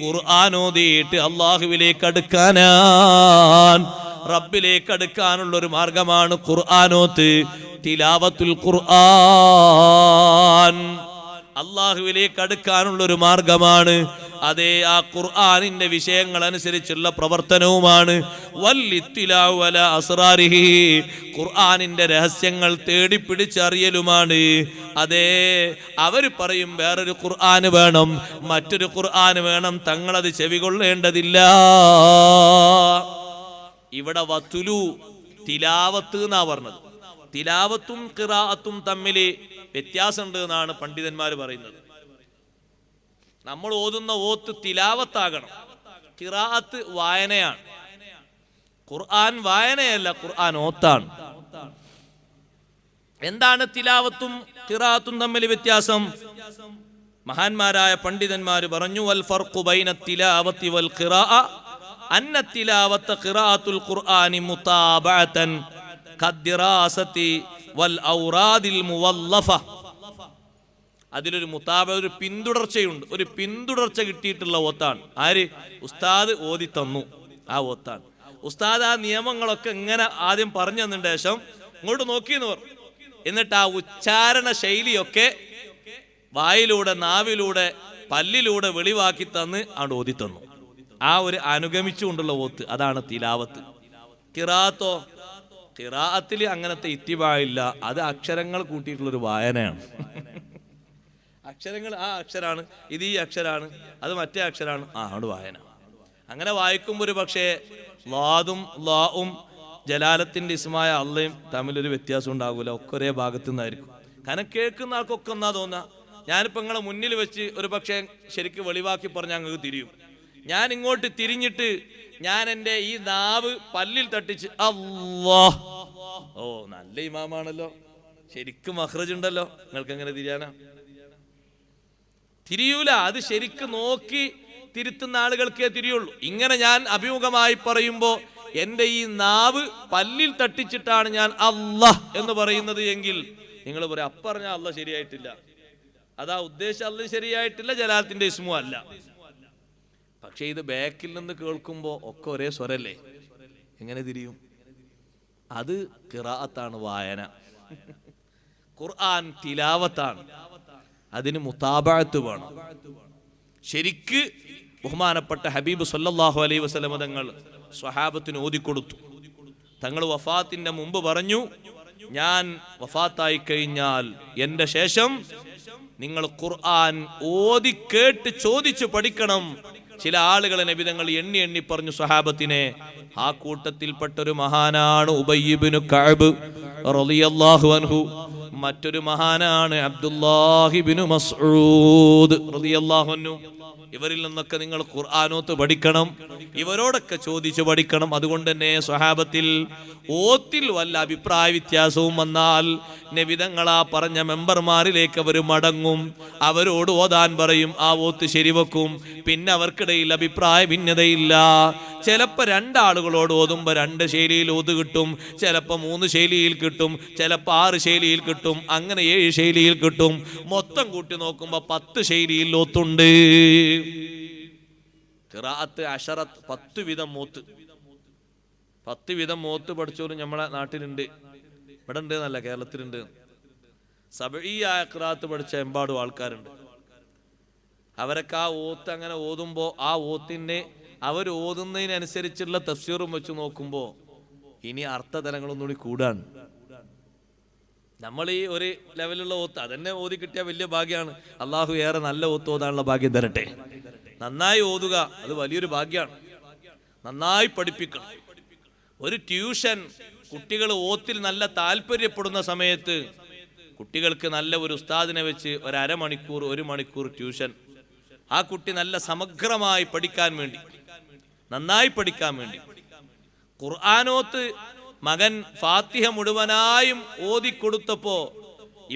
ഖുർആാനോദിയിട്ട് അള്ളാഹുവിലേക്ക് അടുക്കാനാൻ റബ്ബിലേക്ക് അടുക്കാനുള്ള ഒരു മാർഗമാണ് ഖുർആാനോത്ത് തിലാവത്തുൽ ഖുർആൻ. അള്ളാഹുവിലേക്ക് അടുക്കാനുള്ള ഒരു മാർഗമാണ്. അതേ ആ ഖുർആാനിന്റെ വിഷയങ്ങൾ അനുസരിച്ചുള്ള പ്രവർത്തനവുമാണ്. വല്ലിത്തിലാവു അല അസ്റാരിഹി. ഖുർആാനിന്റെ രഹസ്യങ്ങൾ തേടിപ്പിടിച്ചറിയലുമാണ്. അതേ അവർ പറയും വേറൊരു ഖുർആൻ വേണം. മറ്റൊരു ഖുർആൻ വേണം. തങ്ങളത് ചെവികൊള്ളേണ്ടതില്ല. ഇവിടെ വത്തുലു തിലാവത്ത് എന്നാ പറഞ്ഞത്. തിലാവത്തും കിറാഅത്തും തമ്മിൽ വ്യത്യാസമുണ്ട് എന്നാണ് പണ്ഡിതന്മാർ പറയുന്നത്. നമ്മൾ ഓതുന്ന ഓത്ത് തിലാവത്താകണം. കിറാഅത്ത് വായനയാണ്. ഖുർആൻ വായനയല്ല ഖുർആൻ ഓത്താണ്. എന്താണ് തിലാവത്തും കിറാഅത്തും തമ്മിൽ വ്യത്യാസം? മഹാന്മാരായ പണ്ഡിതന്മാർ പറഞ്ഞു വൽ ഫർഖു ബൈന തിലാവത്തി വൽ ഖിറാഅ അന്ന തിലാവത്ത ഖിറാഅത്തുൽ ഖുർആനി മുതാബഅതൻ വൽ ഔറാദിൽ മുവല്ലഫ. അതിലൊരു മുത്താബ ഒരു പിന്തുടർച്ചയുണ്ട്. ഒരു പിന്തുടർച്ച കിട്ടിയിട്ടുള്ള ഒത്താണ് ആര്? ഉസ്താദ് ഓതി തന്നു. ആ ഒത്താണ് ഉസ്താദ് ആ നിയമങ്ങളൊക്കെ ഇങ്ങനെ ആദ്യം പറഞ്ഞു തന്നിട്ട് ശേഷം ഇങ്ങോട്ട് നോക്കിയെന്ന് പറഞ്ഞു എന്നിട്ട് ആ ഉച്ചാരണ ശൈലിയൊക്കെ വായിലൂടെ നാവിലൂടെ പല്ലിലൂടെ വെളിവാക്കി തന്ന് അവിടെ ഓതി തന്നു. ആ ഒരു അനുഗമിച്ചുകൊണ്ടുള്ള ഓത്ത് അതാണ് തിലാവത്ത്. കിറാത്തോ കിറാത്തിൽ അങ്ങനത്തെ ഇത്തിബായില്ല. അത് അക്ഷരങ്ങൾ കൂട്ടിയിട്ടുള്ള ഒരു വായനയാണ്. അക്ഷരങ്ങൾ ആ അക്ഷരാണ് ഇത് ഈ അക്ഷരാണ് അത് മറ്റേ അക്ഷരാണ് ആ അവിടെ വായന. അങ്ങനെ വായിക്കുമ്പോൾ ഒരു പക്ഷേ ലാദും ലാവും ജലാലത്തിന്റെ ഇസ്മായ അള്ളയും തമ്മിലൊരു വ്യത്യാസം ഉണ്ടാകൂല ഒക്കെ ഒരേ ഭാഗത്തു നിന്നായിരിക്കും കാരണം കേൾക്കുന്ന ആൾക്കൊക്കെ എന്നാ തോന്നുക ഞാനിപ്പോ നിങ്ങളെ മുന്നിൽ വെച്ച് ഒരു പക്ഷേ ശരിക്ക് വെളിവാക്കി പറഞ്ഞാൽ അങ്ങ് തിരിയും. ഞാൻ ഇങ്ങോട്ട് തിരിഞ്ഞിട്ട് ഞാൻ എന്റെ ഈ നാവ് പല്ലിൽ തട്ടിച്ച് അല്ലാ ഓ നല്ല ഇമാമാണല്ലോ. ശരിക്കും മഹ്റജ് ഉണ്ടല്ലോ നിങ്ങൾക്ക് എങ്ങനെ തിരിയാനാ? തിരിയൂല. അത് ശരിക്കും നോക്കി തിരുത്തുന്ന ആളുകൾക്കേ തിരിയുള്ളൂ. ഇങ്ങനെ ഞാൻ അഭിമുഖമായി പറയുമ്പോൾ എന്റെ ഈ നാവ് പല്ലിൽ തട്ടിച്ചിട്ടാണ് ഞാൻ അള്ളാഹ് എന്ന് പറയുന്നത് എങ്കിൽ നിങ്ങൾ പറയും അപ്പറഞ്ഞ അല്ല ശരിയായിട്ടില്ല. അതാ ഉദ്ദേശം അല്ല ശരിയായിട്ടില്ല ജലാലത്തിന്റെ ഇസ്മു അല്ല. പക്ഷെ ഇത് ബാക്കിൽ നിന്ന് കേൾക്കുമ്പോൾ ഒക്കെ ഒരേ സ്വരല്ലേ? എങ്ങനെ തിരിയും? അത് കിറാത്താണ് വായന. ഖുർആൻ തിലാവത്താണ്. അതിന് മുത്താബാഴത്ത് വേണം. ശരിക്ക് ബഹുമാനപ്പെട്ട ഹബീബ് സല്ലാഹു അലൈ വസ്ലമ തങ്ങൾ സ്വഹാബത്തിന് ഓതിക്കൊടുത്തു തങ്ങൾ വഫാത്തിന്റെ മുമ്പ് പറഞ്ഞു ഞാൻ വഫാത്തായി കഴിഞ്ഞാൽ എന്റെ ശേഷം നിങ്ങൾ ഖുർആൻ ഓതി കേട്ട് ചോദിച്ചു പഠിക്കണം. ചില ആളുകളെ നബിതങ്ങൾ എണ്ണി എണ്ണി പറഞ്ഞു സഹാബത്തിനെ ആ കൂട്ടത്തിൽപ്പെട്ട ഒരു മഹാനാണ് ഉബയ്യബിനു കഅബ് റളിയല്ലാഹു അൻഹു. മറ്റൊരു മഹാനാണ് അബ്ദുല്ലാഹിബിനു മസ്ഊദ് റളിയല്ലാഹു അൻഹു. ഇവരിൽ നിന്നൊക്കെ നിങ്ങൾ ഖുർആാനോത്ത് പഠിക്കണം. ഇവരോടൊക്കെ ചോദിച്ചു പഠിക്കണം. അതുകൊണ്ട് തന്നെ സ്വഹാബത്തിൽ ഓത്തിൽ വല്ല അഭിപ്രായ വ്യത്യാസവും വന്നാൽ നബിതങ്ങളാ പറഞ്ഞ മെമ്പർമാരിലേക്ക് അവർ മടങ്ങും. അവരോട് ഓതാൻ പറയും ആ ഓത്ത് ശരിവെക്കും. പിന്നെ അവർക്കിടയിൽ അഭിപ്രായ ഭിന്നതയില്ല. ചിലപ്പോൾ രണ്ടാളുകളോട് ഓതുമ്പോൾ രണ്ട് ശൈലിയിൽ ഓത് കിട്ടും. ചിലപ്പോൾ മൂന്ന് ശൈലിയിൽ കിട്ടും. ചിലപ്പോൾ ആറ് ശൈലിയിൽ കിട്ടും. അങ്ങനെ ഏഴ് ശൈലിയിൽ കിട്ടും. മൊത്തം കൂട്ടി നോക്കുമ്പോൾ പത്ത് ശൈലിയിൽ ഓത്തുണ്ട് തിറാത്ത് അഷറത്ത് പത്ത് വിധം മൂത്ത്. പത്ത് വിധം മൂത്ത് പഠിച്ചവരും നമ്മളെ നാട്ടിലുണ്ട്. ഇവിടെ ഉണ്ട് എന്നല്ല കേരളത്തിലുണ്ട്. സബീയായ ഖിറാഅത്ത് പഠിച്ച എമ്പാടും ആൾക്കാരുണ്ട്. അവരൊക്കെ ആ ഓത്ത് അങ്ങനെ ഓതുമ്പോൾ ആ ഓത്തിന്റെ അവർ ഓതുന്നതിനനുസരിച്ചുള്ള തഫ്സീറും വെച്ച് നോക്കുമ്പോൾ ഇനി അർത്ഥതലങ്ങളൊന്നുകൂടി കൂടാണ്. നമ്മൾ ഈ ഒരു ലെവലുള്ള ഓത്ത് അതന്നെ ഓതി കിട്ടിയ വലിയ ഭാഗ്യമാണ് അള്ളാഹു ഏറെ നല്ല ഓത്ത് ഓതാനുള്ള ഭാഗ്യം തരട്ടെ. നന്നായി ഓതുക അത് വലിയൊരു ഭാഗ്യമാണ് നന്നായി പഠിപ്പിക്കണം. ഒരു ട്യൂഷൻ കുട്ടികൾ ഓത്തിൽ നല്ല താല്പര്യപ്പെടുന്ന സമയത്ത് കുട്ടികൾക്ക് നല്ല ഒരു ഉസ്താദിനെ വെച്ച് ഒരു അരമണിക്കൂർ ഒരു മണിക്കൂർ ട്യൂഷൻ. ആ കുട്ടി നല്ല സമഗ്രമായി പഠിക്കാൻ വേണ്ടി നന്നായി പഠിക്കാൻ വേണ്ടി. ഖുർആാനോത്ത് മകൻ ഫാത്തിഹ മുഴുവനായും ഓതിക്കൊടുത്തപ്പോ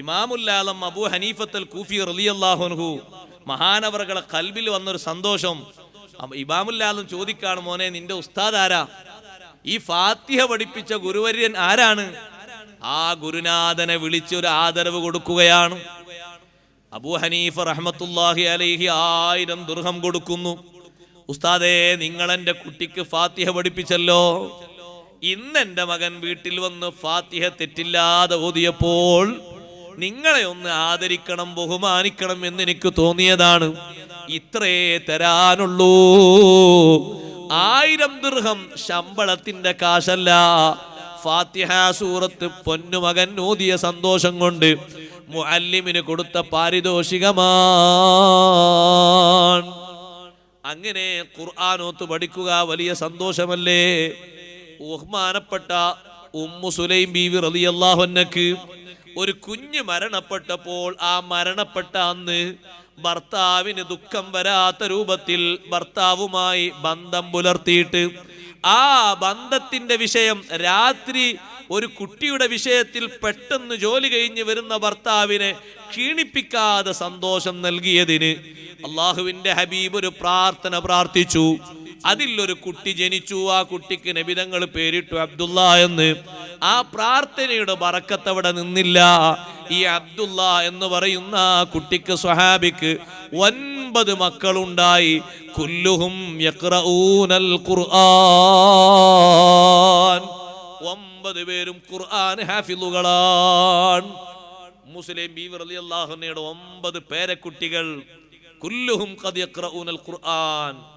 ഇമാമുല്ലാലം അബു ഹനീഫത്തൽ കൂഫി റലിയല്ലാഹുൻഹു മഹാനവറുകളെ കൽബിൽ വന്നൊരു സന്തോഷം. ഇമാമുല്ലാലം ചോദിക്കാണ് മോനെ നിന്റെ ഉസ്താദ് ആരാ ഈ ഫാത്തിഹ പഠിപ്പിച്ച ഗുരുവര്യൻ ആരാണ്? ആ ഗുരുനാഥനെ വിളിച്ചൊരു ആദരവ് കൊടുക്കുകയാണ്. അബു ഹനീഫ് റഹ്മത്തുല്ലാഹി അലൈഹി ആയിരം ദുർഹം കൊടുക്കുന്നു. ഉസ്താദേ നിങ്ങൾ എന്റെ കുട്ടിക്ക് ഫാത്തിഹ പഠിപ്പിച്ചല്ലോ. ഇന്ന് എന്റെ മകൻ വീട്ടിൽ വന്ന് ഫാത്തിഹ തെറ്റില്ലാതെ ഓതിയപ്പോൾ നിങ്ങളെ ഒന്ന് ആദരിക്കണം ബഹുമാനിക്കണം എന്ന് എനിക്ക് തോന്നിയതാണ്. ഇത്രേ തരാനുള്ളൂ. ആയിരം ദൃഹം ശമ്പളത്തിന്റെ കാശല്ല. ഫാത്തിഹ സൂറത്ത് പൊന്നുമകൻ ഓതിയ സന്തോഷം കൊണ്ട് മുഅല്ലിമിന് കൊടുത്ത പാരിതോഷികമാണ്. അങ്ങനെ ഖുർആാനോത്ത് പഠിക്കുക വലിയ സന്തോഷമല്ലേ? ബഹുമാനപ്പെട്ട ഉമ്മു സുലൈം ബീവി റളിയല്ലാഹുന്നക്ക് ഒരു കുഞ്ഞ് മരണപ്പെട്ടപ്പോൾ ആ മരണപ്പെട്ട അന്ന് ഭർത്താവിന് ദുഃഖം വരാത്ത രൂപത്തിൽ ഭർത്താവുമായി ബന്ധം പുലർത്തിയിട്ട് ആ ബന്ധത്തിന്റെ വിഷയം രാത്രി ഒരു കുട്ടിയുടെ വിഷയത്തിൽ പെട്ടെന്ന് ജോലി കഴിഞ്ഞ് വരുന്ന ഭർത്താവിനെ ക്ഷീണിപ്പിക്കാതെ സന്തോഷം നൽകിയതിന് അള്ളാഹുവിന്റെ ഹബീബ് ഒരു പ്രാർത്ഥന പ്രാർത്ഥിച്ചു. അതിൽ ഒരു കുട്ടി ജനിച്ചു. ആ കുട്ടിക്ക് നബിതങ്ങൾ പേരിട്ടു അബ്ദുള്ള എന്ന്. ആ പ്രാർത്ഥനയുടെ വറക്കത്തവിടെ നിന്നില്ല. ഈ അബ്ദുള്ള എന്ന് പറയുന്ന ആ കുട്ടിക്ക് സ്വഹാബിക്ക് ഒൻപത് മക്കളുണ്ടായി. കുല്ലുഹും ഖുർആൻ. ഒമ്പത് പേരും ഖുർആൻ ഹാഫിലുകളാണ് മുസ്ലിം ബീവർ അലി അള്ളാഹുനയുടെ ഒമ്പത് പേരക്കുട്ടികൾ. കുല്ലുഹും ഖുർആൻ.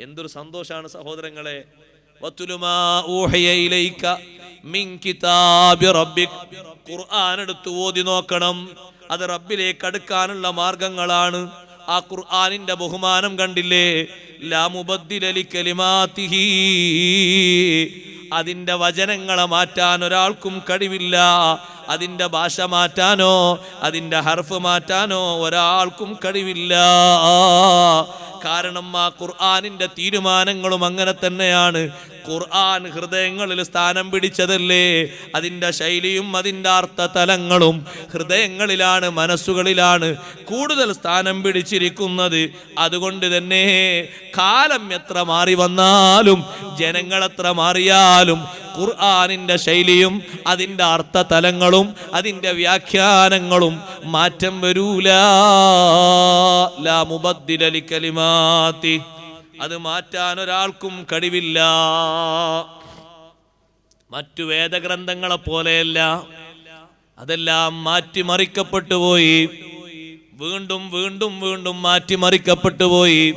എന്തൊരു സന്തോഷാണ് സഹോദരങ്ങളെ. ഖുർആൻ എടുത്ത് ഓതി നോക്കണം. അത് റബ്ബിലേക്ക് അടുക്കാനുള്ള മാർഗങ്ങളാണ്. ആ ഖുർആാനിന്റെ ബഹുമാനം കണ്ടില്ലേ? ലാമുബദ്ദിലലിക്കലിമാതിഹി അതിന്റെ വചനങ്ങളെ മാറ്റാൻ ഒരാൾക്കും കഴിവില്ല. അതിന്റെ ഭാഷ മാറ്റാനോ അതിന്റെ ഹർഫ് മാറ്റാനോ ഒരാൾക്കും കഴിവില്ല. കാരണം ആ ഖുർആാനിന്റെ തീരുമാനങ്ങളും അങ്ങനെ തന്നെയാണ്. ഖുർആൻ ഹൃദയങ്ങളിൽ സ്ഥാനം പിടിച്ചതല്ലേ? അതിന്റെ ശൈലിയും അതിന്റെ അർത്ഥ തലങ്ങളും ഹൃദയങ്ങളിലാണ് മനസ്സുകളിലാണ് കൂടുതൽ സ്ഥാനം പിടിച്ചിരിക്കുന്നത്. അതുകൊണ്ട് തന്നെ കാലം എത്ര മാറി വന്നാലും ജനങ്ങൾ എത്ര മാറിയാലും ഖുർആാനിന്റെ ശൈലിയും അതിന്റെ അർത്ഥ തലങ്ങളും അതിന്റെ വ്യാഖ്യാനങ്ങളും മാറ്റം വരൂലാ. ലാ മുബദ്ദില ലികലിമാതി അത് മാറ്റാൻ ഒരാൾക്കും കഴിവില്ല. മറ്റു വേദഗ്രന്ഥങ്ങളെ പോലെയല്ല. അതെല്ലാം മാറ്റിമറിക്കപ്പെട്ടു പോയി. വീണ്ടും വീണ്ടും വീണ്ടും മാറ്റിമറിക്കപ്പെട്ടു പോയി.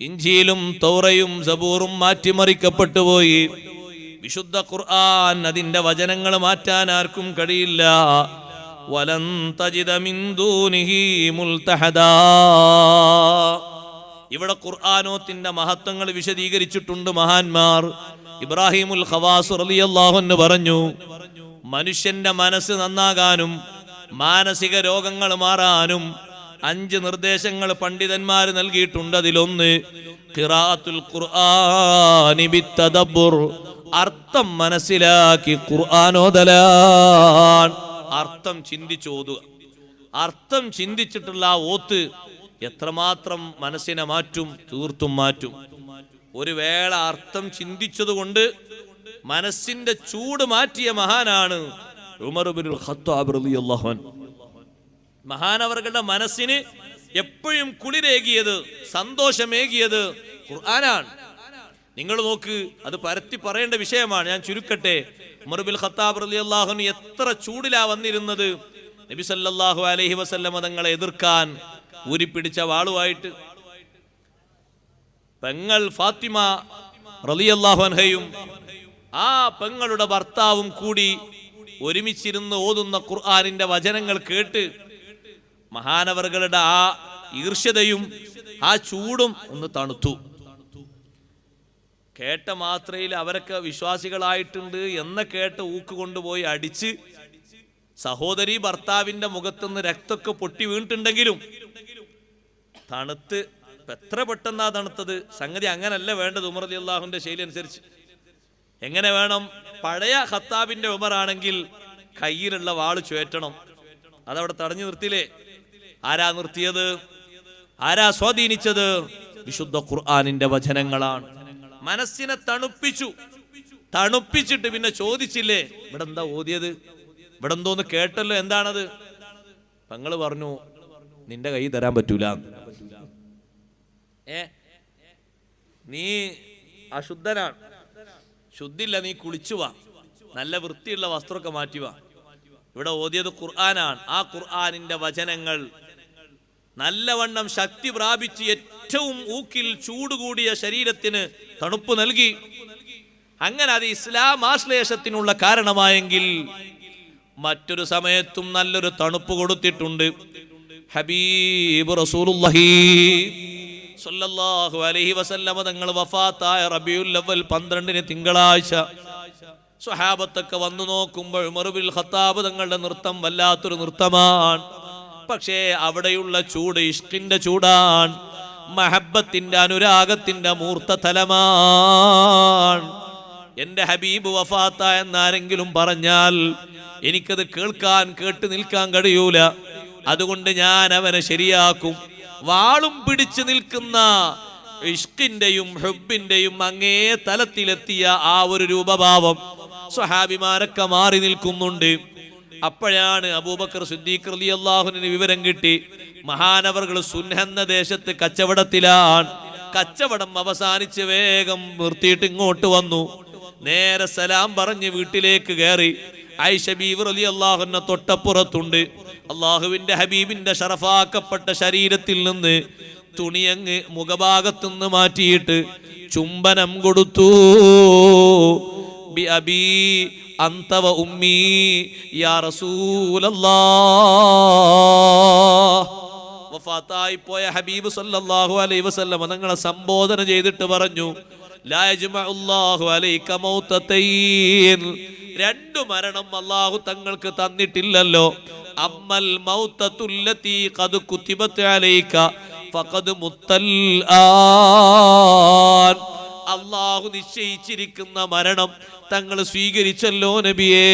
ഇഞ്ചിയിലും തൗറയും സബൂറും മാറ്റിമറിക്കപ്പെട്ടു പോയി. വിശുദ്ധ ഖുർആൻ അതിന്റെ വചനങ്ങൾ മാറ്റാൻ ആർക്കും കഴിയില്ല. വലൻ തജിദ മിൻ ദൂനിഹി മുൽതഹദാ. ഇവിടെ ഖുർആാനോത്തിന്റെ മഹത്വങ്ങൾ വിശദീകരിച്ചിട്ടുണ്ട് മഹാന്മാർ. ഇബ്രാഹിമുൽ ഖവാസ് റളിയല്ലാഹു അൻഹു പറഞ്ഞു മനുഷ്യന്റെ മനസ്സ് നന്നാകാനും മാനസിക രോഗങ്ങൾ മാറാനും അഞ്ച് നിർദ്ദേശങ്ങൾ പണ്ഡിതന്മാർ നൽകിയിട്ടുണ്ട്. അതിലൊന്ന് ഖിറാത്തുൽ അർത്ഥം മനസ്സിലാക്കി ഖുർആനോദലാൻ അർത്ഥം ചിന്തിച്ചോതുക അർത്ഥം ചിന്തിച്ചിട്ടുള്ള ആ ഓത്ത് എത്രമാത്രം മനസ്സിനെ മാറ്റും തീർത്തും മാറ്റും. ഒരു വേള അർത്ഥം ചിന്തിച്ചതുകൊണ്ട് മനസ്സിന്റെ ചൂട് മാറ്റിയ മഹാനാണ് ഉമർ ഇബ്നുൽ ഖത്താബ് റളിയല്ലാഹു മഹാനവറുകളുടെ മനസ്സിന് എപ്പോഴും കുളിരേകിയത് സന്തോഷമേകിയത് ഖുർആനാണ്. നിങ്ങൾ നോക്ക് അത് പരത്തി പറയേണ്ട വിഷയമാണ്. ഞാൻ ചുരുക്കട്ടെ. ഉമർബിൽ ഖത്താബ് റളിയല്ലാഹുവിന് എത്ര ചൂടിലാ വന്നിരുന്നത്. നബി സല്ലല്ലാഹു അലൈഹി വസല്ലമ തങ്ങളെ എതിർക്കാൻ ഊരിപ്പിടിച്ച വാളുമായിട്ട് പെങ്ങൾ ഫാത്തിമ റളിയല്ലാഹു അൻഹയും ആ പെങ്ങളുടെ ഭർത്താവും കൂടി ഒരുമിച്ചിരുന്ന് ഓതുന്ന ഖുർആാനിന്റെ വചനങ്ങൾ കേട്ട് മഹാനവറുകളുടെ ആ ഈർഷ്യതയും ആ ചൂടും ഒന്ന് തണുത്തു. കേട്ട മാത്രയിൽ അവരൊക്കെ വിശ്വാസികളായിട്ടുണ്ട് എന്ന കേട്ട ഊക്ക് കൊണ്ടുപോയി അടിച്ച് സഹോദരി ഭർത്താവിന്റെ മുഖത്തുനിന്ന് രക്തമൊക്കെ പൊട്ടി വീണിട്ടുണ്ടെങ്കിലും തണുത്ത് എത്ര പെട്ടെന്നാ തണുത്തത്? സംഗതി അങ്ങനല്ല വേണ്ടത് ഉമർ അലി അള്ളാഹുന്റെ ശൈലി അനുസരിച്ച്. എങ്ങനെ വേണം? പഴയ ഖത്താബിന്റെ ഉമറാണെങ്കിൽ കയ്യിലുള്ള വാൾ ചുയറ്റണം അതവിടെ തടഞ്ഞു നിർത്തിയില്ലേ? ആരാ നിർത്തിയത്? ആരാ സ്വാധീനിച്ചത്? വിശുദ്ധ ഖുർആാനിന്റെ വചനങ്ങളാണ്. മനസ്സിനെ തണുപ്പിച്ചു. തണുപ്പിച്ചിട്ട് പിന്നെ ചോദിച്ചില്ലേ? ഇവിടെ എന്താ ഓതിയത്? ഇവിടെ എന്തോന്ന് കേട്ടല്ലോ എന്താണത്? തങ്ങൾ പറഞ്ഞു നിന്റെ കൈ തരാൻ പറ്റൂല. ഏ? നീ അശുദ്ധനാണ്. ശുദ്ധില്ല നീ കുളിച്ചു വാ. നല്ല വൃത്തിയുള്ള വസ്ത്രമൊക്കെ മാറ്റി വാ. ഇവിടെ ഓതിയത് ഖുർആനാണ്. ആ ഖുർആാനിന്റെ വചനങ്ങൾ നല്ലവണ്ണം ശക്തി പ്രാപിച്ച് ഏറ്റവും ഊക്കിൽ ചൂടുകൂടിയ ശരീരത്തിന് തണുപ്പ് നൽകി. അങ്ങനെ അത് ഇസ്ലാം ആശ്ലേഷത്തിനുള്ള കാരണമായെങ്കിൽ മറ്റൊരു സമയത്തും നല്ലൊരു തണുപ്പ് കൊടുത്തിട്ടുണ്ട്. ഹബീബ് സ്വല്ലല്ലാഹു അലൈഹി വസല്ലമ തങ്ങൾ വഫാത്തായ റബിയുൽ അവൽ പന്ത്രണ്ടിന് തിങ്കളാഴ്ച സ്വഹാബത്തൊക്കെ വന്നു നോക്കുമ്പോൾ മറുപിൽ ഖത്താബ് തങ്ങളുടെ നൃത്തം വല്ലാത്തൊരു നൃത്തമാണ്. പക്ഷേ അവിടെയുള്ള ചൂട് ഇഷ്കിന്റെ ചൂടാണ്. മഹബത്തിന്റെ അനുരാഗത്തിന്റെ മൂർത്ത തലമാണ്. എന്റെ ഹബീബ് വഫാത്ത എന്നാരെങ്കിലും പറഞ്ഞാൽ എനിക്കത് കേൾക്കാൻ കേട്ട് നിൽക്കാൻ കഴിയൂല. അതുകൊണ്ട് ഞാൻ അവനെ ശരിയാക്കും. വാളും പിടിച്ചു നിൽക്കുന്ന ഇഷ്കിന്റെയും ഹുബിന്റെയും അങ്ങേ തലത്തിലെത്തിയ ആ ഒരു രൂപഭാവം സ്വഹാബിമാരൊക്കെ മാറി നിൽക്കുന്നുണ്ട്. അപ്പോഴാണ് അബൂബക്കർ സിദ്ദീഖ് അലി അള്ളാഹുവിന് വിവരം കിട്ടി. മഹാനവറുകൾ സുൻഹെന്ന ദേശത്ത് കച്ചവടത്തിലാണ്. കച്ചവടം അവസാനിച്ച് വേഗം നിർത്തിയിട്ട് ഇങ്ങോട്ട് വന്നു. നേരെ സലാം പറഞ്ഞ് വീട്ടിലേക്ക് കയറി. ഐഷ ബീവർ അലി അള്ളാഹുവിനെ തൊട്ടപ്പുറത്തുണ്ട്. അള്ളാഹുവിന്റെ ഹബീബിന്റെ ഷറഫാക്കപ്പെട്ട ശരീരത്തിൽ നിന്ന് തുണിയങ്ങ് മുഖഭാഗത്തുനിന്ന് മാറ്റിയിട്ട് ചുംബനം കൊടുത്തു. ബി അബീ അന്തവ ഉമ്മീ യാ റസൂലല്ലാഹ്. വഫാത്തായി പോയ ഹബീബ് സല്ലല്ലാഹു അലൈഹി വസല്ലം തങ്ങളെ സംബോധന ചെയ്തിട്ട് പറഞ്ഞു ലാ യജ്മഉല്ലാഹു അലൈക മൗതതൈൻ രണ്ടു മരണം അള്ളാഹു തങ്ങൾക്ക് തന്നിട്ടില്ലല്ലോ. അമ്മൽ അള്ളാഹു ഫഖദ് മുത്തൽ അല്ലാഹു നിശ്ചയിച്ചിരിക്കുന്ന മരണം തങ്ങൾ സ്വീകരിച്ചല്ലോ നബിയേ.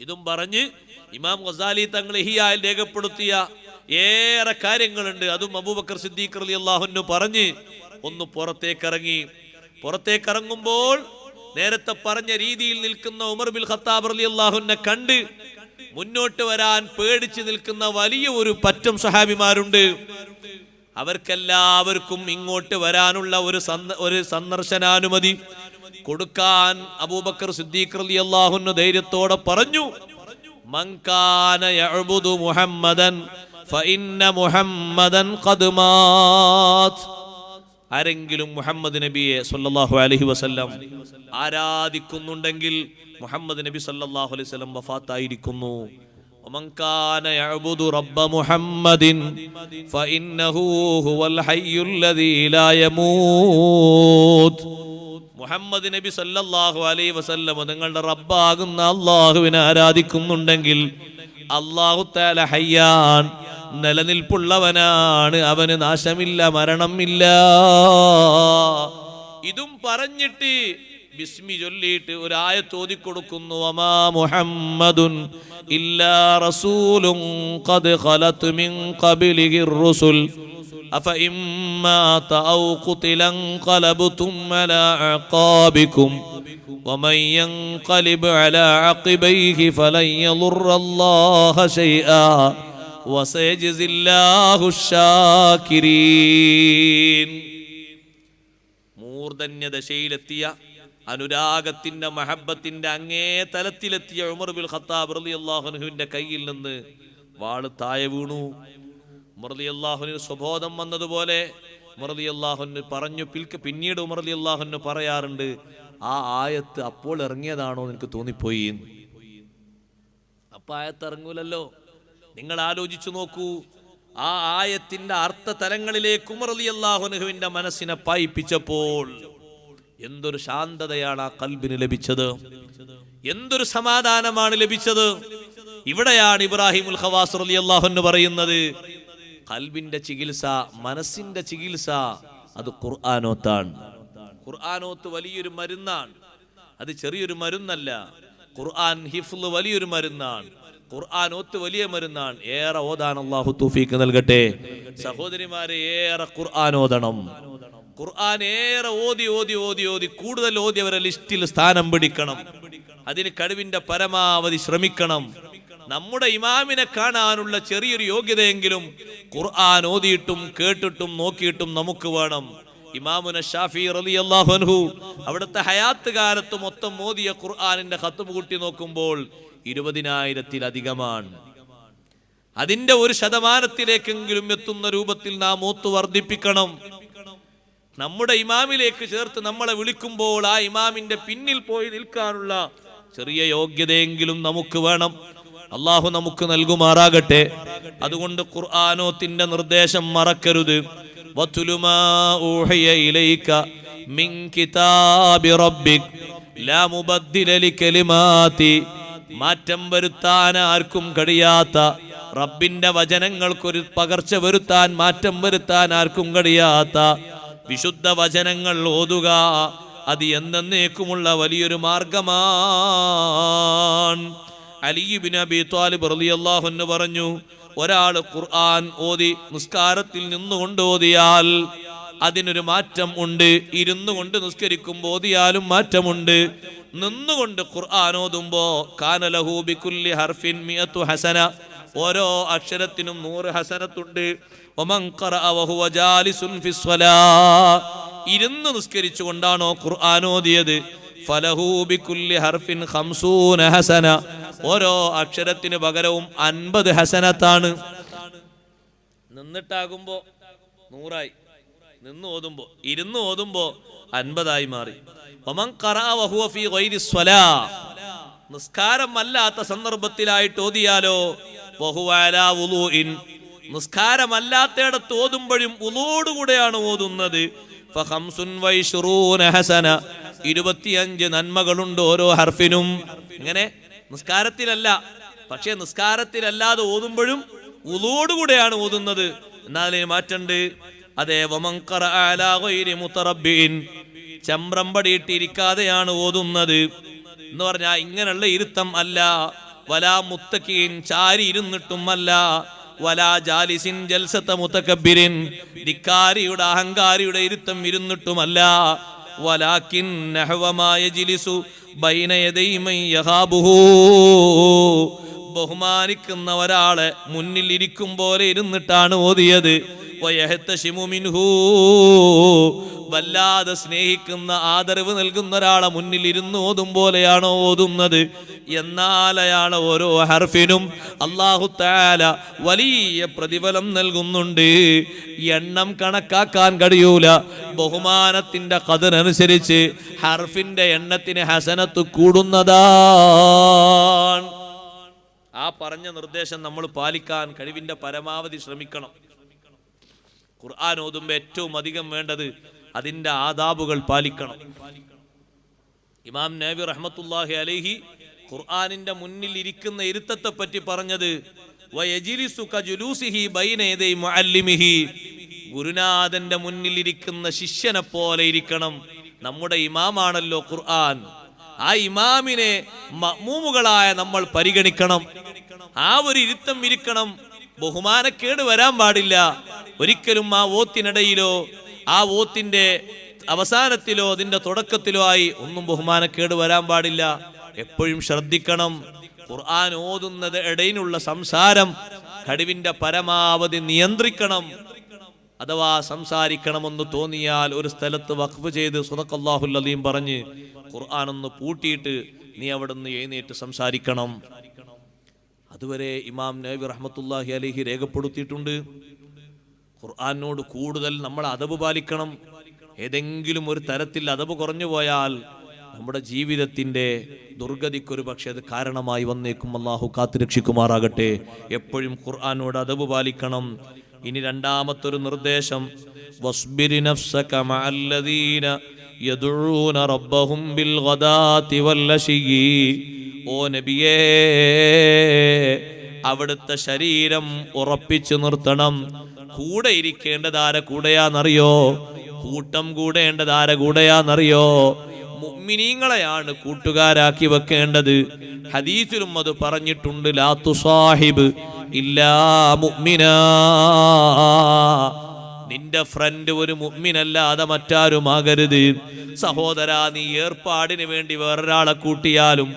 ഇതും പറഞ്ഞ് ഇമാം ഗസാലി തങ്ങൾ ഹിയായി രേഖപ്പെടുത്തിയ ഏറെ കാര്യങ്ങളുണ്ട്. അതും അബൂബക്കർ സിദ്ദീഖ് അലി അള്ളാഹുന്നു പറഞ്ഞ് ഒന്ന് പുറത്തേക്കിറങ്ങി പുറത്തേക്കിറങ്ങുമ്പോൾ നേരത്തെ പറഞ്ഞ രീതിയിൽ നിൽക്കുന്ന ഉമർ ബിൽ ഖത്താബ് അലി അള്ളാഹുവിനെ കണ്ട് മുന്നോട്ട് വരാൻ പേടിച്ച് നിൽക്കുന്ന വലിയ ഒരു പറ്റം സഹാബിമാരുണ്ട് അവർക്കെല്ലാവർക്കും ഇങ്ങോട്ട് വരാനുള്ള ഒരു ഒരു സന്ദർശനാനുമതി കൊടുക്കാൻ അബൂബക്കർ സിദ്ദീഖ് അലി അള്ളാഹുന്നു ധൈര്യത്തോടെ പറഞ്ഞു. മങ്കാന മുഹമ്മദൻ ഫഇന്ന മുഹമ്മദൻ ഖദ് മാത്. ആരെങ്കിലും മുഹമ്മദ് നബിയെ സല്ലല്ലാഹു അലൈഹി വസല്ലം ആരാധിക്കുന്നുണ്ടെങ്കിൽ മുഹമ്മദ് നബി സല്ലല്ലാഹു അലൈഹി വസല്ലം വഫാത്തായിരിക്കുന്നു ومن كان يعبد رب محمد فإنه هو الحي الذي لا يموت മുഹമ്മദ് നബി സല്ലല്ലാഹു അലൈഹി വസല്ലം നിങ്ങളുടെ റബ്ബാകുന്ന അള്ളാഹുവിനെ ആരാധിക്കുന്നുണ്ടെങ്കിൽ അള്ളാഹു താല ഹയ്യാൻ നിലനിൽപ്പുള്ളവനാണ് അവന് നാശമില്ല മരണമില്ല ഇതും പറഞ്ഞിട്ട് ബിസ്മി ചൊല്ലിയിട്ട് ഒരായ തോതിക്കൊടുക്കുന്നു അമാ മുഹമ്മദുൻ ഇല്ലാ റസൂലും ഖദ് ഖലത് മിൻ ഖബലിഹിർ റുസുൽ أفإن مات أو قتل انقلبتم على أعقابكم ومن ينقلب على عقبيه فلن يضر الله شيئا മൂർധന്യദശയിലെത്തിയ അനുരാഗത്തിന്റെ മഹബത്തിന്റെ അങ്ങേ തലത്തിലെത്തിയ ഉമർ ബിൽ ഖത്താബ് റലി കയ്യിൽ നിന്ന് വാൾ താഴെ വീണു. മുറലി അള്ളാഹുവിന് സ്വബോധം വന്നതുപോലെ മുറലി അള്ളാഹുന് പറഞ്ഞു പിൽക്ക് പിന്നീട് ഉമർലി അള്ളാഹുന് പറയാറുണ്ട് ആ ആയത്ത് അപ്പോൾ ഇറങ്ങിയതാണോ എനിക്ക് തോന്നിപ്പോയി. അപ്പായത്ത് ഇറങ്ങൂലല്ലോ. നിങ്ങൾ ആലോചിച്ചു നോക്കൂ. ആ ആയത്തിന്റെ അർത്ഥ തലങ്ങളിലേക്ക് ഉമർലി അള്ളാഹുനഹുവിന്റെ മനസ്സിനെ പായിപ്പിച്ചപ്പോൾ എന്തൊരു ശാന്തതയാണ് ആ കൽബിന് ലഭിച്ചത്. എന്തൊരു സമാധാനമാണ് ലഭിച്ചത്. ഇവിടെയാണ് ഇബ്രാഹിമുൽ ഖവാസ് അലി അള്ളാഹു പറയുന്നത് കൽബിന്റെ ചികിത്സ മനസ്സിന്റെ ചികിത്സ അത് ഖുർആാനോത്താണ്. ഖുർആാനോത്ത് വലിയൊരു മരുന്നാണ്. അത് ചെറിയൊരു മരുന്നല്ല. ഖുർആൻ ഹിഫ്ല് വലിയൊരു മരുന്നാണ്. ഖുർആൻ ഓത്ത് വലിയ മരുന്നാണ്. ഏറെ ഓതാൻ അള്ളാഹു തൂഫീക്ക് നൽകട്ടെ. സഹോദരിമാരെ ഏറെ ഖുർആൻ ഓതണം. ഖുർആൻ ഏറെ ഓതി ഓതി ഓതി ഓതി കൂടുതൽ ഓതി അവരെ ലിസ്റ്റിൽ സ്ഥാനം പിടിക്കണം. അതിന് കഴിവിന്റെ പരമാവധി ശ്രമിക്കണം. നമ്മുടെ ഇമാമിനെ കാണാനുള്ള ചെറിയൊരു യോഗ്യതയെങ്കിലും ഖുർആൻ ഓതിയിട്ടും കേട്ടിട്ടും നോക്കിയിട്ടും നമുക്ക് വേണം. ഇമാമുന ഷാഫി റളിയല്ലാഹു അൻഹു അവിടുത്തെ ഹയാത്ത് കാലത്ത് മൊത്തം ഓതിയ ഖുർആാനിന്റെ കൂട്ടി നോക്കുമ്പോൾ ഇരുപതിനായിരത്തിലധികമാണ്. അതിന്റെ ഒരു ശതമാനത്തിലേക്കെങ്കിലും എത്തുന്ന രൂപത്തിൽ നാം ഓത്തു വർദ്ധിപ്പിക്കണം. നമ്മുടെ ഇമാമിലേക്ക് ചേർത്ത് നമ്മളെ വിളിക്കുമ്പോൾ ആ ഇമാമിന്റെ പിന്നിൽ പോയി നിൽക്കാനുള്ള ചെറിയ യോഗ്യതയെങ്കിലും നമുക്ക് വേണം. അള്ളാഹു നമുക്ക് നൽകുമാറാകട്ടെ. അതുകൊണ്ട് ഖുർആാനോത്തിന്റെ നിർദ്ദേശം മറക്കരുത്. മിൻ കിതാബി റബ്ബിക് ലാ മുബദ്ദില ലികലിമാതി മാറ്റം വരുത്താൻ ആർക്കും കഴിയാത്ത റബ്ബിന്റെ വചനങ്ങൾക്കൊരു പകർച്ച വരുത്താൻ മാറ്റം വരുത്താൻ ആർക്കും കഴിയാത്ത വിശുദ്ധ വചനങ്ങൾ ഓതുക അത് എന്നേക്കുമുള്ള വലിയൊരു മാർഗമാണ്. അലിബിൻ പറഞ്ഞു ഒരാൾ ഖുർആൻ ഓതി നിസ്കാരത്തിൽ നിന്നുകൊണ്ട് ഓതിയാൽ അതിനൊരു മാറ്റം ഉണ്ട്. ഇരുന്നു കൊണ്ട് നിസ്കരിക്കുമ്പോൾ ഓതിയാലും മാറ്റമുണ്ട്. നിന്നുകൊണ്ട് ഖുർആൻ ഓതുമ്പോ കാനലഹു ഹർഫിൻ മിയത്തു ഹസന. ഓരോ അക്ഷരത്തിനും നൂറ് ഹസനത്തുണ്ട്. ഇരുന്ന് ഖറഅ കൊണ്ടാണോ ഖുർആൻ ഓതിയത്? ഫലഹു ഹർഫിൻ ഖംസൂന ഹസന. ഓരോ അക്ഷരത്തിന് പകരവും അൻപത് ഹസനത്താണ്. നിന്നിട്ടാകുമ്പോ നൂറായി. നിന്ന് ഓതുമ്പോ ഇരുന്ന് ഓതുമ്പോ അൻപതായി മാറി. നിസ്കാരമല്ലാത്ത സന്ദർഭത്തിലായിട്ട് ഓതിയാലോ? നിസ്കാരമല്ലാത്തയിടത്ത് ഓതുമ്പോഴും ഉളോടുകൂടെയാണ് ഓതുന്നത്. ഇരുപത്തിയഞ്ച് നന്മകളുണ്ട് ഓരോ ഹർഫിനും. ഇങ്ങനെ നിസ്കാരത്തിലല്ല പക്ഷേ നിസ്കാരത്തിലല്ലാതെ ഓതുമ്പോഴും ഉളോടുകൂടെയാണ് ഓതുന്നത്. എന്നാൽ മാറ്റണ്ട് അതെ വമങ്കറ അലാ മുത്തറബീൻ ചമ്രം പടിയിട്ടിരിക്കാതെയാണ് ഓതുന്നത്. എന്ന് പറഞ്ഞാൽ ഇങ്ങനെയുള്ള ഇരുത്തം അല്ല. വലാ മുത്തക്കീൻ ചാരി ഇരുന്നിട്ടും അല്ല വലാ ജാലിസിൻ ജൽസത്ത മുത്തക്കബിരിൻ ധിക്കാരിയുടെ അഹങ്കാരിയുടെ ഇരുത്തം ഇരുന്നിട്ടുമല്ല. വലാക്കിൻ നഹവമായ ജിലിസു ബഹുമാനിക്കുന്ന ഒരാളെ മുന്നിൽ ഇരിക്കും പോലെ ഇരുന്നിട്ടാണ് ഓതിയത്. വല്ലാതെ സ്നേഹിക്കുന്ന ആദരവ് നൽകുന്ന ഒരാളെ മുന്നിൽ ഇരുന്ന് ഓതും പോലെയാണോ ഓതുന്നത്? എന്നാൽ അയാൾ ഓരോ ഹർഫിനും അള്ളാഹു താല വലിയ പ്രതിഫലം നൽകുന്നുണ്ട്. എണ്ണം കണക്കാക്കാൻ കഴിയൂല. ബഹുമാനത്തിന്റെ കതിനനുസരിച്ച് ഹർഫിന്റെ എണ്ണത്തിന് ഹസനത്ത് കൂടുന്നതാണ്. ആ പറഞ്ഞ നിർദ്ദേശം നമ്മൾ പാലിക്കാൻ കഴിവിന്റെ പരമാവധി ശ്രമിക്കണം. ഖുർആൻ ഓതുമ്പോൾ ഏറ്റവും അധികം വേണ്ടത് അതിന്റെ ആദാബുകൾ പാലിക്കണം. ഇമാം നബി റഹ്മത്തുല്ലാഹി അലൈഹി ഖുർആനിന്റെ മുന്നിൽ ഇരിക്കുന്ന ഇരുത്തത്തെ പറ്റി പറഞ്ഞത് ഗുരുനാഥന്റെ മുന്നിൽ ഇരിക്കുന്ന ശിഷ്യനെ പോലെ ഇരിക്കണം. നമ്മുടെ ഇമാമാണല്ലോ ഖുർആൻ. ആ ഇമാമിനെ മമ്മൂമുകളായ നമ്മൾ പരിഗണിക്കണം. ആ ഒരു ഇരുത്തം ഇരിക്കണം. ബഹുമാനക്കേട് വരാൻ പാടില്ല. ഒരിക്കലും ആ ഓത്തിനിടയിലോ ആ ഓത്തിന്റെ അവസാനത്തിലോ അതിന്റെ തുടക്കത്തിലോ ആയി ഒന്നും ബഹുമാനക്കേട് വരാൻ പാടില്ല. എപ്പോഴും ശ്രദ്ധിക്കണം. ഖുർആൻ ഓതുന്നത് ഇടയിലുള്ള സംസാരം കഴിവിന്റെ പരമാവധി നിയന്ത്രിക്കണം. അഥവാ സംസാരിക്കണമെന്ന് തോന്നിയാൽ ഒരു സ്ഥലത്ത് വഖഫ് ചെയ്ത് സുനക്കല്ലാഹുല്ലീം പറഞ്ഞ് ഖുർആൻ ഒന്ന് പൂട്ടിയിട്ട് നീ അവിടെ നിന്ന് എഴുന്നേറ്റ് സംസാരിക്കണം. അതുവരെ ഇമാം നബി റഹ്മത്തുല്ലാഹി അലഹി രേഖപ്പെടുത്തിയിട്ടുണ്ട്. ഖുർആാനോട് കൂടുതൽ നമ്മൾ അതവ് പാലിക്കണം. ഏതെങ്കിലും ഒരു തരത്തിൽ അതവ് കുറഞ്ഞു പോയാൽ നമ്മുടെ ജീവിതത്തിന്റെ ദുർഗതിക്കൊരു പക്ഷേ അത് കാരണമായി വന്നേക്കും. അള്ളാഹു കാത്തുരക്ഷിക്കുമാറാകട്ടെ എപ്പോഴും ഖുർആാനോട് അതവ് പാലിക്കണം. ഇനി രണ്ടാമത്തൊരു നിർദ്ദേശം. വസ്ബിരി നഫ്സക മഅല്ലദീന യദുഊന റബ്ബഹും ബിൽ ഗദാതി ഓ നബിയേ അവിടുത്തെ ശരീരം ഉറപ്പിച്ചു നിർത്തണം. കൂടെ ഇരിക്കേണ്ടത് ആര കൂടെയാന്നറിയോ കൂട്ടം കൂടേണ്ടത് ആര കൂടെയാന്നറിയോ മുഅ്മിനീങ്ങളെയാണ് കൂട്ടുകാരാക്കി വെക്കേണ്ടത്. ഹദീസിലും അത് പറഞ്ഞിട്ടുണ്ട് ലാത്തു സാഹിബ് ഇല്ലാ നിന്റെ ഫ്രണ്ട് ഒരു മുമ്മിനല്ലാതെ മറ്റാരുമാകരുത്. സഹോദര നീ ഏർപ്പാടിന് വേണ്ടി വേറൊരാളെ കൂട്ടിയാലും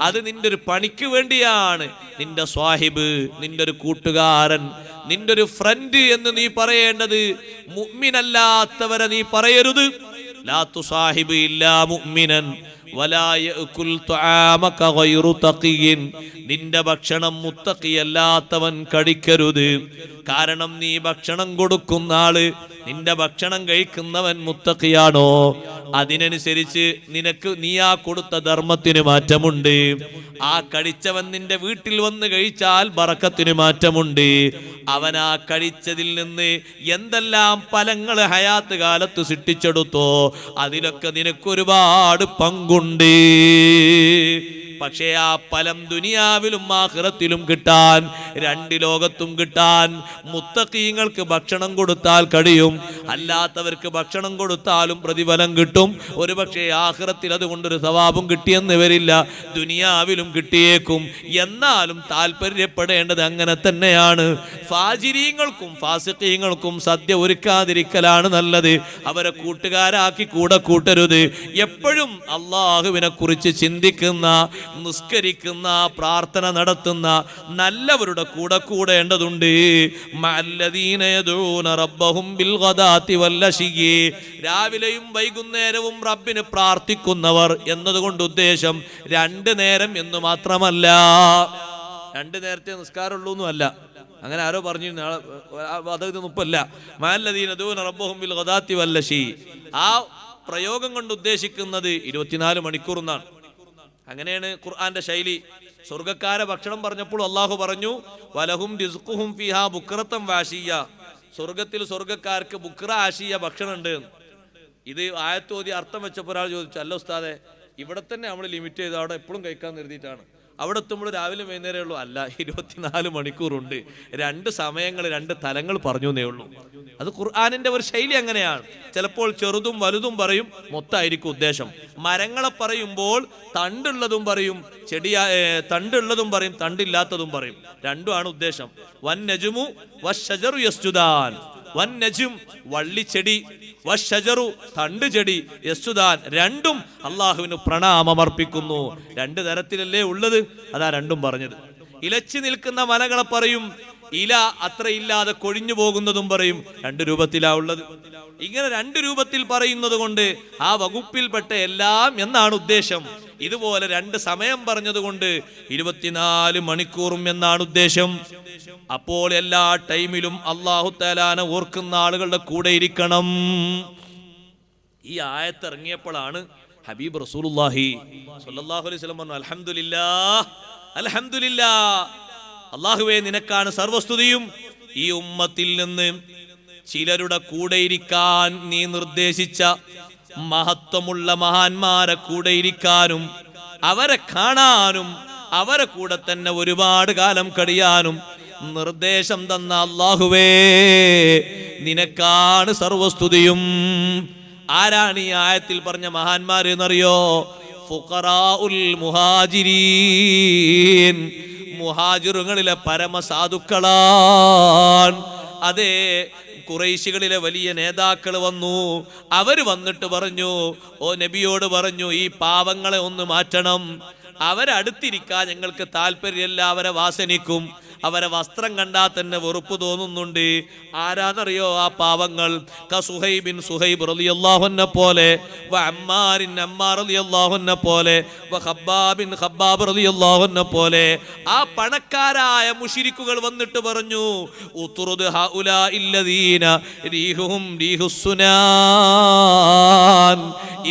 അത് നിന്റെ ഒരു പണിക്ക് വേണ്ടിയാണ്. നിന്റെ സ്വാഹിബ് നിന്റെ ഒരു കൂട്ടുകാരൻ നിന്റെ ഒരു ഫ്രണ്ട് എന്ന് നീ പറയേണ്ടത് മുമ്മിനല്ലാത്തവരെ നീ പറയരുത്. ലാത്തു സാഹിബ് ഇല്ലാ തഖിയിൻ. നിന്റെ ഭക്ഷണം മുത്തക്കിയല്ലാത്തവൻ കഴിക്കരുത്. കാരണം നീ ഭക്ഷണം കൊടുക്കുന്ന ആൾ നിന്റെ ഭക്ഷണം കഴിക്കുന്നവൻ മുത്തഖിയാണോ? അതിനനുസരിച്ച് നിനക്ക് നീ ആ കൊടുത്ത ധർമ്മത്തിന് മാറ്റമുണ്ട്. ആ കഴിച്ചവൻ നിന്റെ വീട്ടിൽ വന്ന് കഴിച്ചാൽ ബറക്കത്തിന് മാറ്റമുണ്ട്. അവൻ ആ കഴിച്ചതിൽ നിന്ന് എന്തെല്ലാം ഫലങ്ങൾ ഹയാത്ത് കാലത്ത് സൃഷ്ടിച്ചെടുത്തോ അതിലൊക്കെ നിനക്ക് ഒരുപാട് പങ്കുണ്ട്. പക്ഷേ ആ ഫലം ദുനിയാവിലും ആഹ്റത്തിലും കിട്ടാൻ രണ്ട് ലോകത്തും കിട്ടാൻ മുത്തക്കീങ്ങൾക്ക് ഭക്ഷണം കൊടുത്താൽ കഴിയും. അല്ലാത്തവർക്ക് ഭക്ഷണം കൊടുത്താലും പ്രതിഫലം കിട്ടും. ഒരുപക്ഷെ ആഹ്റത്തിൽ അതുകൊണ്ടൊരു സ്വഭാവം കിട്ടിയെന്ന് വരില്ല. ദുനിയാവിലും കിട്ടിയേക്കും. എന്നാലും താല്പര്യപ്പെടേണ്ടത് അങ്ങനെ തന്നെയാണ്. ഫാജിരീങ്ങൾക്കും ഫാസിക്കീങ്ങൾക്കും സദ്യ ഒരുക്കാതിരിക്കലാണ് നല്ലത്. അവരെ കൂട്ടുകാരാക്കി കൂടെ കൂട്ടരുത്. എപ്പോഴും അള്ളാഹുവിനെ കുറിച്ച് ചിന്തിക്കുന്ന നിസ്കരിക്കുന്ന പ്രാർത്ഥന നടത്തുന്ന നല്ലവരുടെ കൂടെ കൂടേണ്ടതുണ്ട്. രാവിലെയും വൈകുന്നേരവും റബ്ബിന് പ്രാർത്ഥിക്കുന്നവർ എന്നതുകൊണ്ട് ഉദ്ദേശം രണ്ട് നേരം എന്ന് മാത്രമല്ല. രണ്ട് നേരത്തെ നിസ്കാരമുള്ളൂ അല്ല അങ്ങനെ ആരോ പറഞ്ഞു നാളെ അതായത് മുപ്പല്ല റബ്ബഹും ബിൽ ആ പ്രയോഗം കൊണ്ട് ഉദ്ദേശിക്കുന്നത് ഇരുപത്തിനാല് മണിക്കൂർ എന്നാണ്. അങ്ങനെയാണ് ഖുർആന്റെ ശൈലി. സ്വർഗക്കാരെ ഭക്ഷണം പറഞ്ഞപ്പോൾ അള്ളാഹു പറഞ്ഞു വലഹും റിസ്ഖുഹും ഫിഹാ ബുക്രത്തം വാശിയ സ്വർഗത്തിൽ സ്വർഗക്കാർക്ക് ബുക്ര ആശിയ ഭക്ഷണം ഉണ്ട്. ഇത് ആയത്തോതി അർത്ഥം വെച്ചപ്പോൾ ഒരാൾ ചോദിച്ചു അല്ല ഉസ്താദെ ഇവിടെ തന്നെ നമ്മൾ ലിമിറ്റ് ചെയ്ത് അവിടെ എപ്പോഴും കഴിക്കാൻ നിർത്തിയിട്ടാണ് അവിടെ എത്തുമ്പോൾ രാവിലെ വൈകുന്നേരമേ ഉള്ളൂ. അല്ല ഇരുപത്തിനാല് മണിക്കൂറുണ്ട്. രണ്ട് സമയങ്ങൾ രണ്ട് തലങ്ങൾ പറഞ്ഞു എന്നേ ഉള്ളൂ. അത് ഖുർആാനിന്റെ ഒരു ശൈലി അങ്ങനെയാണ്. ചിലപ്പോൾ ചെറുതും വലുതും പറയും മൊത്തമായിരിക്കും ഉദ്ദേശം. മരങ്ങളെ പറയുമ്പോൾ തണ്ടുള്ളതും പറയും ചെടിയ തണ്ടുള്ളതും പറയും തണ്ടില്ലാത്തതും പറയും. രണ്ടുമാണ് ഉദ്ദേശം. വൻ നജുമു വഷജറു യസ്ജുദാൻ. വൻ നജും വള്ളിച്ചെടി വഷജറു തണ്ട് ചെടി യസ്തുദാൻ രണ്ടും അള്ളാഹുവിന് പ്രണാമമർപ്പിക്കുന്നു. രണ്ട് തരത്തിലല്ലേ ഉള്ളത്? അതാ രണ്ടും പറഞ്ഞത്. ഇലച്ചു നിൽക്കുന്ന മലകളെ പറയും ഇല അത്ര ഇല്ലാതെ കൊഴിഞ്ഞു പോകുന്നതും പറയും. രണ്ട് രൂപത്തിലാ ഉള്ളത്. ഇങ്ങനെ രണ്ട് രൂപത്തിൽ പറയുന്നത് കൊണ്ട് ആ വകുപ്പിൽപ്പെട്ട എല്ലാം എന്നാണ് ഉദ്ദേശം. ഇതുപോലെ രണ്ട് സമയം പറഞ്ഞതുകൊണ്ട് ഇരുപത്തിനാല് മണിക്കൂറും എന്നാണ് ഉദ്ദേശം. അപ്പോൾ എല്ലാ ടൈമിലും അള്ളാഹു തലാന ഓർക്കുന്ന ആളുകളുടെ കൂടെ ഇരിക്കണം. ഈ ആയത്തിറങ്ങിയപ്പോഴാണ് ഹബീബ് റസൂലുള്ളാഹി സ്വല്ലല്ലാഹു അലൈഹി വസല്ലം പറഞ്ഞു അൽഹംദുലില്ലാ അൽഹംദുലില്ലാ അള്ളാഹുവേ നിനക്കാണ് സർവസ്തുതിയും. ഈ ഉമ്മത്തിൽ നിന്ന് ചിലരുടെ കൂടെ ഇരിക്കാൻ നീ നിർദ്ദേശിച്ച മഹത്വമുള്ള മഹാന്മാരെ കൂടെ ഇരിക്കാനും അവരെ കാണാനും അവരെ കൂടെ തന്നെ ഒരുപാട് കാലം കഴിയാനും നിർദ്ദേശം തന്ന അള്ളാഹുവേ നിനക്കാണ് സർവസ്തുതിയും. ആരാണ് ഈ ആയത്തിൽ പറഞ്ഞ മഹാന്മാരെന്നറിയോ? ഫുഖറാ ഉൽ മുഹാജിരീൻ. മുഹാജിറുകളിലെ പരമസാധുക്കളാണ് അതേ കുറേശികളിലെ വലിയ നേതാക്കൾ വന്നു. അവർ വന്നിട്ട് പറഞ്ഞു ഓ നബിയോട് പറഞ്ഞു ഈ പാവങ്ങളെ ഒന്ന് മാറ്റണം. അവരടുത്തിരിക്കാൻ ഞങ്ങൾക്ക് താല്പര്യമില്ല അവരെ വാസനിക്കും. അവരെ വസ്ത്രം കണ്ടാൽ തന്നെ വെറുപ്പ് തോന്നുന്നുണ്ട്. ആരാന്നറിയോ ആ പാവങ്ങൾ? സുഹൈബിൻ സുഹൈബ് റളിയല്ലാഹുവിനെ പോലെ വ അമ്മാരിൻ അമ്മാർ റളിയല്ലാഹുവിനെ പോലെ വ ഖബ്ബാബിൻ ഖബ്ബാബ് റളിയല്ലാഹുവിനെ പോലെ. ആ പണക്കാരായ മുഷിരിക്കുകൾ വന്നിട്ട് പറഞ്ഞു ഉത്റുദ് ഹഉലാ ഇല്ലദീന റീഹും റീഹുസ്സുനാൻ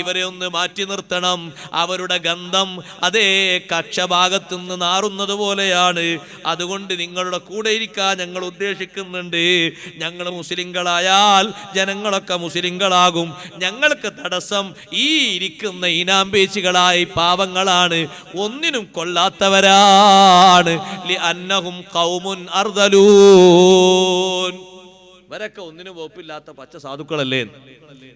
ഇവരെ ഒന്ന് മാറ്റി നിർത്തണം. അവരുടെ ഗന്ധം അതേ കക്ഷഭാഗത്തു നിന്ന് നാറുന്നത് പോലെയാണ്. അതുകൊണ്ട് നിങ്ങളുടെ കൂടെ ഇരിക്കാൻ ഞങ്ങൾ ഉദ്ദേശിക്കുന്നുണ്ട്. ഞങ്ങൾ മുസ്ലിങ്ങളായാൽ ജനങ്ങളൊക്കെ മുസ്ലിങ്ങളാകും. ഞങ്ങൾക്ക് തടസ്സം ഈ ഇരിക്കുന്ന ഇനാംബേച്ചികളായി പാവങ്ങളാണ്. ഒന്നിനും കൊള്ളാത്തവരാണ്. അന്നഹും കൗമുൻ അർദലൂൻ. ഇവരൊക്കെ ഒന്നിനും വകുപ്പില്ലാത്ത പച്ച സാധുക്കളല്ലേ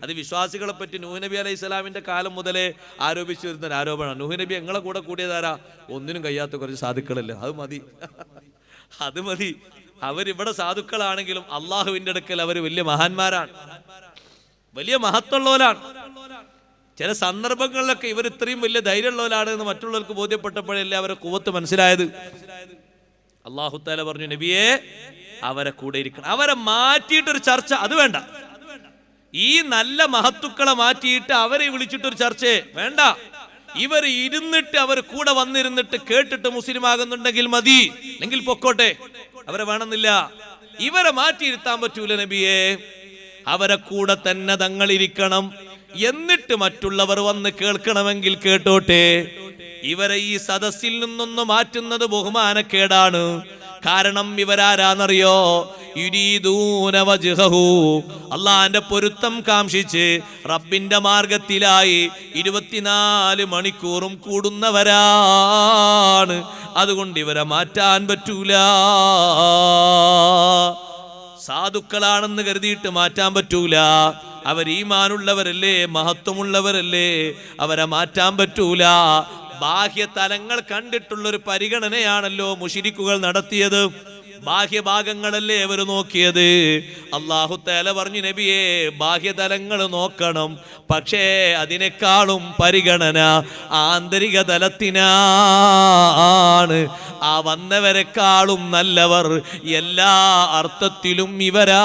അത് വിശ്വാസികളെ പറ്റി നൂഹ് നബി അലൈഹി സ്വലാമിന്റെ കാലം മുതലേ ആരോപിച്ചു വരുന്ന ഒരു ആരോപണമാണ്. നൂഹ് നബി ഞങ്ങളെ കൂടെ കൂടിയതാരാ? ഒന്നിനും കഴിയാത്ത കുറച്ച് സാധുക്കളല്ലേ? അത് മതി. അത് മതി. അവരിവിടെ സാധുക്കളാണെങ്കിലും അള്ളാഹുവിന്റെ അടുക്കൽ അവർ വലിയ മഹാന്മാരാണ്. വലിയ മഹത്തുള്ളവരാണ് ചില സന്ദർഭങ്ങളിലൊക്കെ ഇവർ ഇത്രയും വലിയ ധൈര്യമുള്ളവരാണ് എന്ന് മറ്റുള്ളവർക്ക് ബോധ്യപ്പെട്ടപ്പോഴല്ലേ അവരെ കൂവത്ത് മനസ്സിലായത്. അള്ളാഹുത്താല പറഞ്ഞു നബിയെ അവരെ കൂടെ ഇരിക്കണം. അവരെ മാറ്റിയിട്ടൊരു ചർച്ച അത് വേണ്ട. ഈ നല്ല മഹത്തുക്കളെ മാറ്റിയിട്ട് അവരെ വിളിച്ചിട്ടൊരു ചർച്ചയെ വേണ്ട. ഇവർ ഇരുന്നിട്ട് അവർ കൂടെ വന്നിരുന്നിട്ട് കേട്ടിട്ട് മുസ്ലിം ആകുന്നുണ്ടെങ്കിൽ മതി. അല്ലെങ്കിൽ പൊക്കോട്ടെ. അവരെ വേണമെന്നില്ല. ഇവരെ മാറ്റിയിരുത്താൻ പറ്റൂല നബിയെ. അവരെ കൂടെ തന്നെ തങ്ങളിരിക്കണം എന്നിട്ട് മറ്റുള്ളവർ വന്ന് കേൾക്കണമെങ്കിൽ കേട്ടോട്ടെ. ഇവരെ ഈ സദസ്സിൽ നിന്നൊന്ന് മാറ്റുന്നത് ബഹുമാനക്കേടാണ്. കാരണം ഇവരാരാന്നറിയോ? അള്ളാന്റെ പൊരുത്തം കാംക്ഷിച്ച് റബ്ബിന്റെ മാർഗത്തിലായി ഇരുപത്തിനാല് മണിക്കൂറും കൂടുന്നവരാണ്. അതുകൊണ്ട് ഇവരെ മാറ്റാൻ പറ്റൂല. സാധുക്കളാണെന്ന് കരുതിയിട്ട് മാറ്റാൻ പറ്റൂല. അവർ ഈമാനുള്ളവരല്ലേ? മഹത്വമുള്ളവരല്ലേ? അവരെ മാറ്റാൻ പറ്റൂല. ബാഹ്യ തലങ്ങൾ കണ്ടിട്ടുള്ള ഒരു പരിഗണനയാണല്ലോ മുഷിരിക്കുകൾ നടത്തിയത്. ബാഹ്യഭാഗങ്ങളല്ലേ അവർ നോക്കിയത്? അള്ളാഹു തല പറഞ്ഞു നബിയെ ബാഹ്യതലങ്ങൾ നോക്കണം. പക്ഷേ അതിനേക്കാളും പരിഗണന ആന്തരിക തലത്തിനാണ് ആ വന്നവരെക്കാളും നല്ലവർ എല്ലാ അർത്ഥത്തിലും ഇവരാ